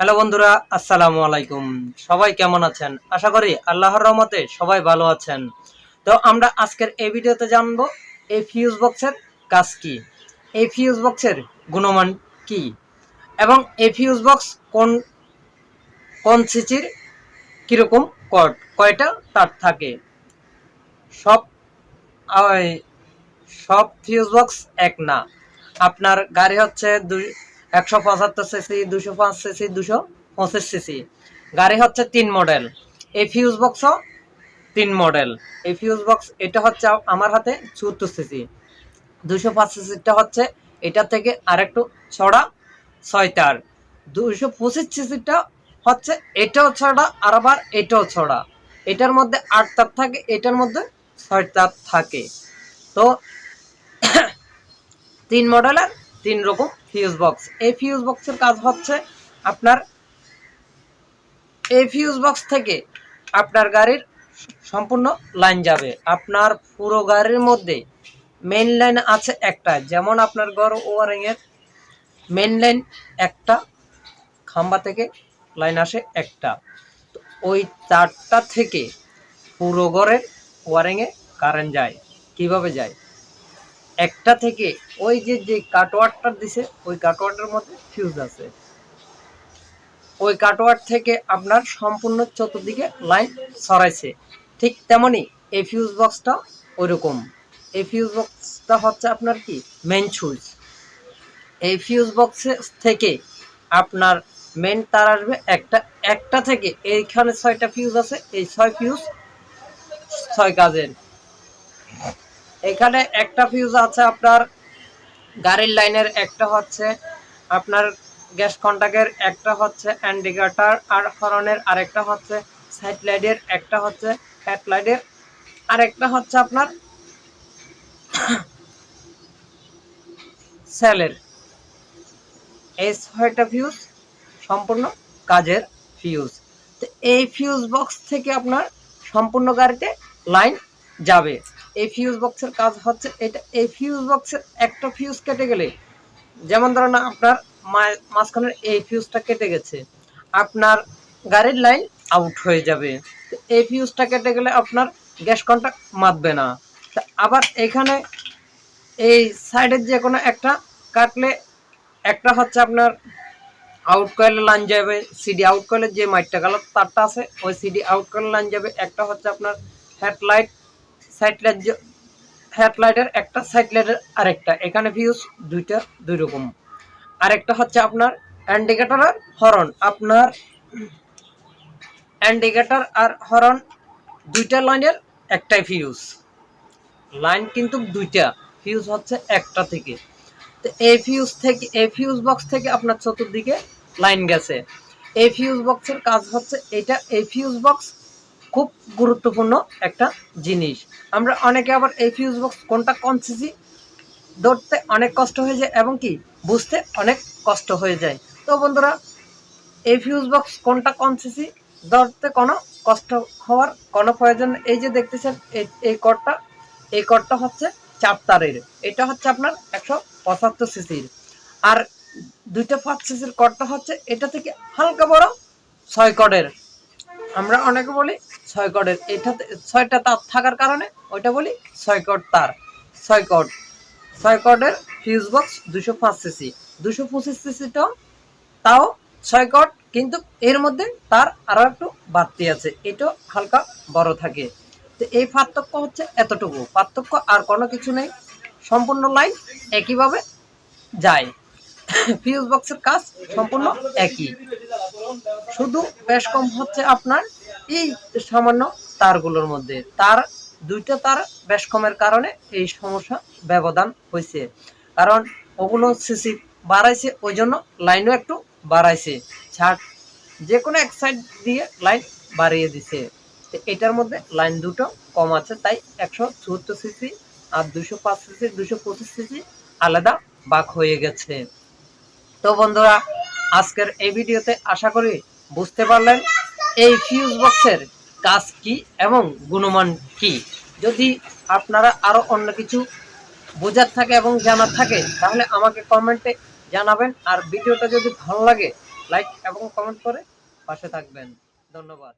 Hello বন্ধুরা, আসসালামু আলাইকুম। সবাই কেমন আছেন? আশা করি আল্লাহর রহমতে সবাই ভালো আছেন। তো আমরা আজকের এই ভিডিওতে জানব, এই ফিউজ বক্সের কাজ কি? এই ফিউজ বক্সের গুণমান কি? এবং এই ফিউজ বক্স কোন কোন সিচির কীরকম কট কয়টা তার থাকে? সব সব ফিউজ বক্স এক না। আপনার গাড়ি হচ্ছে দুই একশো পঁচাত্তর সিসি দুশো পাঁচ সিসি দুশো পঁচিশ সিসি গাড়ি হচ্ছে তিন মডেল এই ফিউজ বক্সও তিন মডেল এই ফিউজ বক্স এটা হচ্ছে আমার হাতে চুয়াত্তর সিসি দুশো পাঁচ সিসিটা হচ্ছে এটা থেকে আরেকটু ছড়া ছয় তার দুশো পঁচিশ সিসিটা হচ্ছে এটাও ছড়া, আর আবার এটাও ছড়া। এটার মধ্যে আট তার থাকে, এটার মধ্যে ছয় তার থাকে। তো, তিন মডেলের তিন রকম ফিউজ বক্স এই ফিউজ বক্সের কাজ হচ্ছে আপনার, এই ফিউজ বক্স থেকে আপনার গাড়ির সম্পূর্ণ লাইন যাবে। আপনার পুরো গাড়ির মধ্যে মেন লাইন আছে একটা, যেমন আপনার গড় ওয়ারিংয়ের মেন লাইন একটা, খাম্বা থেকে লাইন আসে একটা। ওই তারটা থেকে পুরো ঘরের ওয়ারিংয়ে কারেন্ট যায়। কীভাবে যায়? একটা থেকে ওই যে যে কাটওয়ারটা দিছে, ওই কাটওয়ারটার মধ্যে ফিউজ আছে। ওই কাটওয়ার থেকে আপনার সম্পূর্ণ চতুর্দিকে লাইন ছড়াইছে। ঠিক তেমনি এই ফিউজ বক্সটা ওইরকম। এই ফিউজ বক্সটা হচ্ছে আপনার কি? মেন সুইচ এই ফিউজ বক্স থেকে আপনার মেন তার আসবে একটা একটা থেকে এইখানে ছয়টা ফিউজ আছে, এই ছয় ফিউজ ছয় কাজের। এখানে একটা ফিউজ আছে আপনার গাড়ির লাইনের, একটা হচ্ছে আপনার গ্যাস কন্টাক্টের, একটা হচ্ছে ইন্ডিকেটর আর হরনের আরেকটা হচ্ছে সাইড লাইটের একটা হচ্ছে হেডলাইটের আরেকটা হচ্ছে আপনার সেলের। এই ছয়টা ফিউজ সম্পূর্ণ কাজের ফিউজ তো এই ফিউজ বক্স থেকে আপনার সম্পূর্ণ গাড়িতে লাইন যাবে। এই ফিউজ বক্সের কাজ হচ্ছে এটা, এই ফিউজ বক্সের একটা ফিউজ কেটে গেলে, যেমন ধরেন আপনার মাঝখানের এই ফিউজটা কেটে গেছে, আপনার গাড়ির লাইন আউট হয়ে যাবে। এই ফিউজটা কেটে গেলে আপনার গ্যাস কন্ট্যাক্ট মাতবে না। আবার এখানে এই সাইডের যে কোনো একটা কাটলে একটা হচ্ছে আপনার আউট কয়েলে লাইন যাবে সিডি আউট কয়েলের যে মাইটটা গেল, তারটা আছে, ওই সিডি আউট কয়েলে লাইন যাবে, একটা হচ্ছে আপনার হেডলাইট সাইড লাইট হেডলাইটের একটা, সাইড আরেকটা। এখানে ভিউজ দুইটা, দুই রকম। আরেকটা হচ্ছে আপনার ইন্ডিকেটর আর হরন। আপনার ইন্ডিকেটর আর হরন দুইটা লাইনের একটাই ফিউজ লাইন কিন্তু দুইটা ফিউজ হচ্ছে একটা থেকে। তো এই ফিউজ থেকে, এই ফিউজ বক্স থেকে আপনার চতুর্দিকে লাইন গেছে। এই ফিউজ বক্সের কাজ হচ্ছে এটা এই ফিউজ বক্স খুব গুরুত্বপূর্ণ একটা জিনিস। আমরা অনেকে আবার এই ফিউজ বক্স কোনটা কনসিসি ধরতে অনেক কষ্ট হয়ে যায় এবং কি, বুঝতে অনেক কষ্ট হয়ে যায়। তো বন্ধুরা, এই ফিউজ বক্স কোনটা কনসিসি ধরতে কোনো কষ্ট হওয়ার কোনো প্রয়োজন। এই যে দেখতেছেন, এই কটটা এই কটটা হচ্ছে চার তারের। এটা হচ্ছে আপনার একশো পঁচাত্তর সিসির। আর দুইটা পাঁচ সিসির কটটা হচ্ছে, এটা থেকে হালকা বড় ছয় কটের আমরা অনেকে বলি ছয় কটের এটাতে ছয়টা তার থাকার কারণে ওইটা বলি ছয় কট তার। ছয় কট, ছয় কটের ফিউজ বক্স দুশো পাঁচ সিসি দুশো পঁচিশ সিসিটাও তাও ছয় কট, কিন্তু এর মধ্যে তার আরও একটু বাড়তি আছে। এটাও হালকা বড় থাকে। তো এই পার্থক্য হচ্ছে এতটুকু। পার্থক্য আর কোনো কিছু নেই। সম্পূর্ণ লাইন একইভাবে যায়। ফিউজ বক্সের কাজ সম্পূর্ণ একই। শুধু বেশ কম হচ্ছে আপনার এই সামান্য তারগুলোর মধ্যে। তার, দুইটা তার বেশ কমের কারণে এই সমস্যা ব্যবধান হয়েছে। কারণ ওগুলো সিসি বাড়াইছে, ওই জন্য লাইনও একটু বাড়াইছে। ছাড় যে কোনো এক সাইড দিয়ে লাইন বাড়িয়ে দিছে। এটার মধ্যে লাইন দুটো কম আছে, তাই একশো চুয়াত্তর সিসি আর দুশো পাঁচ সিসি দুশো পঁচিশ সিসি আলাদা বাক হয়ে গেছে। তো বন্ধুরা, আজকের এই ভিডিওতে আশা করি বুঝতে পারলেন এই ফিউজ বক্সের কাজ কি এবং গুণমান কি। যদি আপনারা আরও অন্য কিছু বোঝার থাকে এবং জানার থাকে, তাহলে আমাকে কমেন্টে জানাবেন। আর ভিডিওটা যদি ভালো লাগে লাইক এবং কমেন্ট করে পাশে থাকবেন। ধন্যবাদ।